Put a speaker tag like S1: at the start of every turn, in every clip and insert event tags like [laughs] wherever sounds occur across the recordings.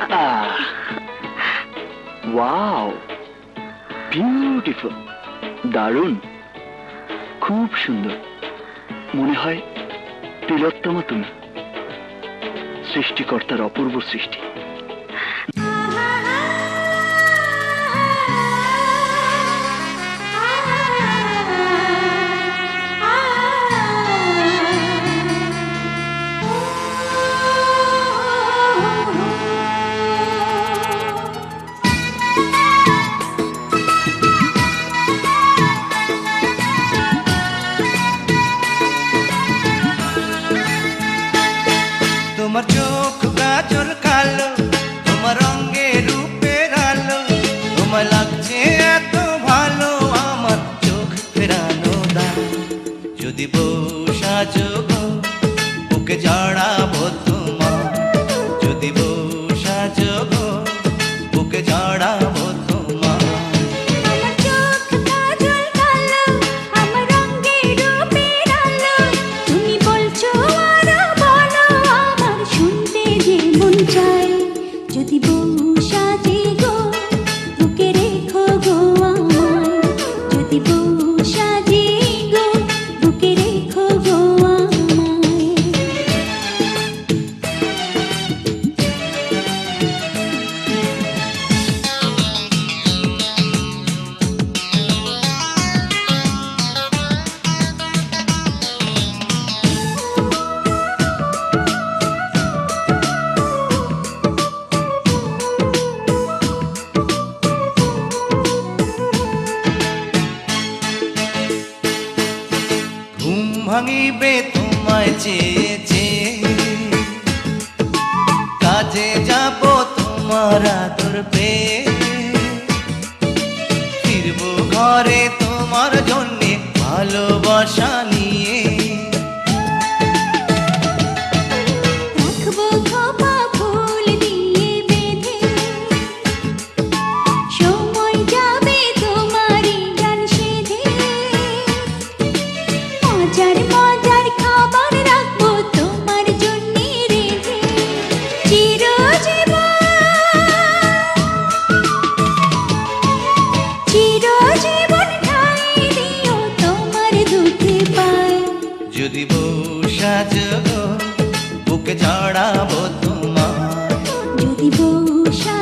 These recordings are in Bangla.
S1: [laughs] ওয়াও বিউটিফুল দারুণ. খুব সুন্দর। মনে হয় তিলোত্তমা তুমি। সৃষ্টিকর্তার অপূর্ব সৃষ্টি।
S2: bem tu mais Shine.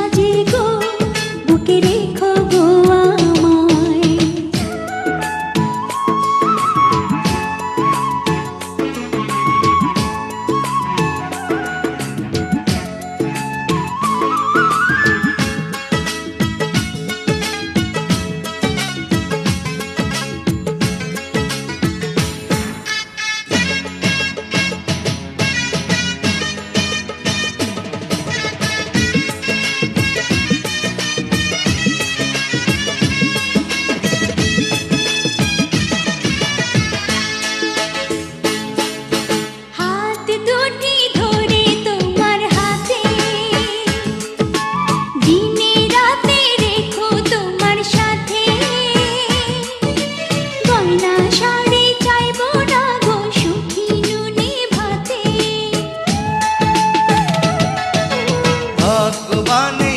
S2: भगवान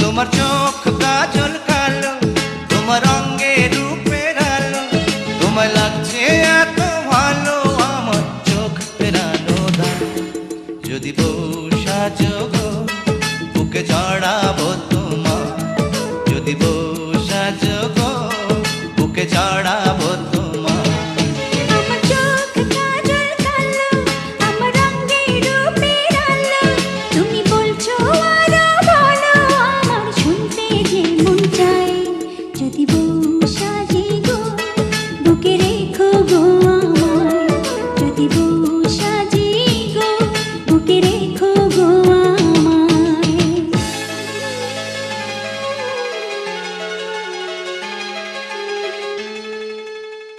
S2: তোমার চোখ
S3: কালো
S2: তোমার তোমায় লাগছে আমার চোখ পেরানো যদি বউ
S3: সাজো বুকে জড়াবো